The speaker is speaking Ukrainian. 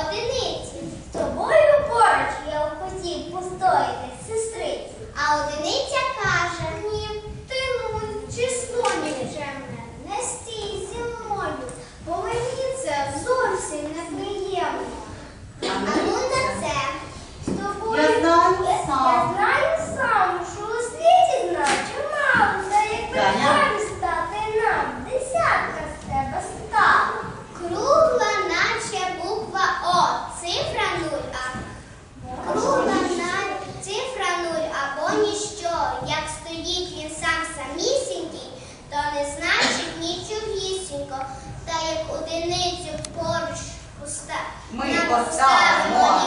одиниці. З тобою поруч я хотів постояти, сестриці. А одиниця цифра нуль, а кругла цифра нуль або ніщо. Як стоїть він сам самісінький, то не значить нічогісінько. Та як одиницю поруч поста- Ми поставимо